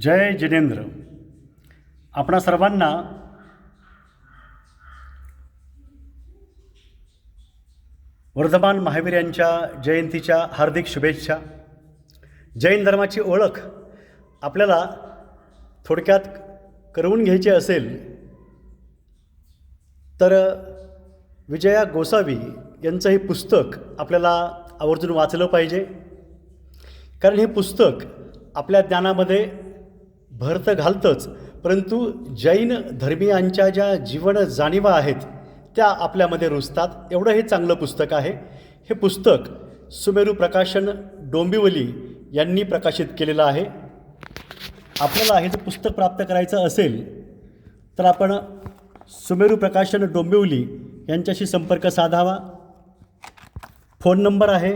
जय जिनेंद्र आपणा सर्वांना वर्धमान महावीर यांच्या जयंतीच्या हार्दिक शुभेच्छा. जैन धर्माची ओळख आपल्याला थोडक्यात करवून घ्यायची असेल तर विजया गोसावी यांचं हे पुस्तक आपल्याला आवर्जून वाचलं पाहिजे. कारण हे पुस्तक आपल्या ज्ञानामध्ये भर तर घालतंच परंतु जैन धर्मीयांच्या ज्या जीवन जाणीवा आहेत त्या आपल्यामध्ये रुजतात. एवढं हे चांगलं पुस्तक आहे. हे पुस्तक सुमेरू प्रकाशन डोंबिवली यांनी प्रकाशित केलेलं आहे. आपल्याला हे जर पुस्तक प्राप्त करायचं असेल तर आपण सुमेरू प्रकाशन डोंबिवली यांच्याशी संपर्क साधावा. फोन नंबर आहे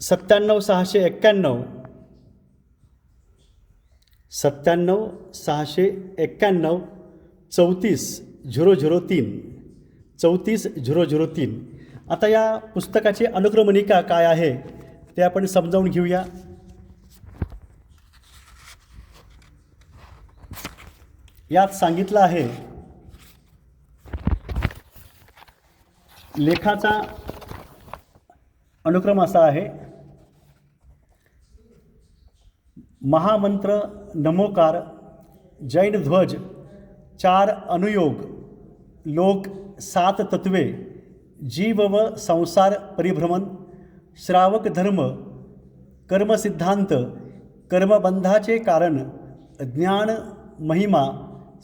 सत्त्याण्णव सहाशे एक्क्याण्णव सत्त्याण्णव सहाशे एक्क्याण्णव चौतीस झिरो झिरो तीन. चौतीस झिरो झिरो तीन. आता या पुस्तकाची अनुक्रमणिका काय आहे ते आपण समजावून घेऊया. यात सांगितलं आहे लेखाचा अनुक्रम असा आहे महामंत्र, नमोकार, जैन ध्वज, चार अनुयोग, लोक, सात तत्वे, जीव व संसार परिभ्रमण, श्रावक धर्म कर्मसिद्धांत कर्मबंधाचे कारण, ज्ञान, महिमा,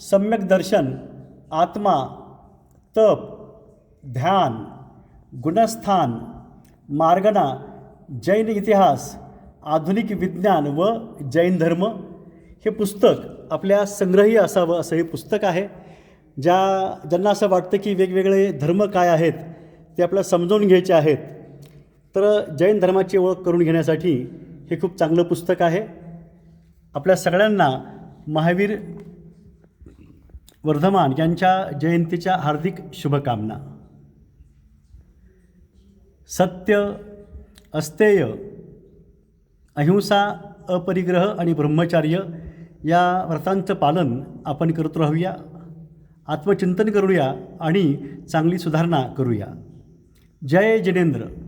सम्यक दर्शन, आत्मा, तप, ध्यान, गुणस्थान, मार्गना, जैन इतिहास आधुनिक विज्ञान व जैन धर्म हे पुस्तक आपल्या संग्रही असावं असं हे पुस्तक आहे ज्या ज्यांना असं वाटतं की वेगवेगळे धर्म काय आहेत ते आपल्याला समजावून घ्यायचे आहेत. तर जैन धर्माची ओळख करून घेण्यासाठी हे खूप चांगलं पुस्तक आहे. आपल्या सगळ्यांना महावीर वर्धमान यांच्या जयंतीच्या हार्दिक शुभकामना. सत्य अस्तेय अहिंसा अपरिग्रह आणि ब्रह्मचार्य या व्रतांचं पालन आपण करत राहूया. आत्मचिंतन करूया आणि चांगली सुधारणा करूया. जय जिनेंद्र.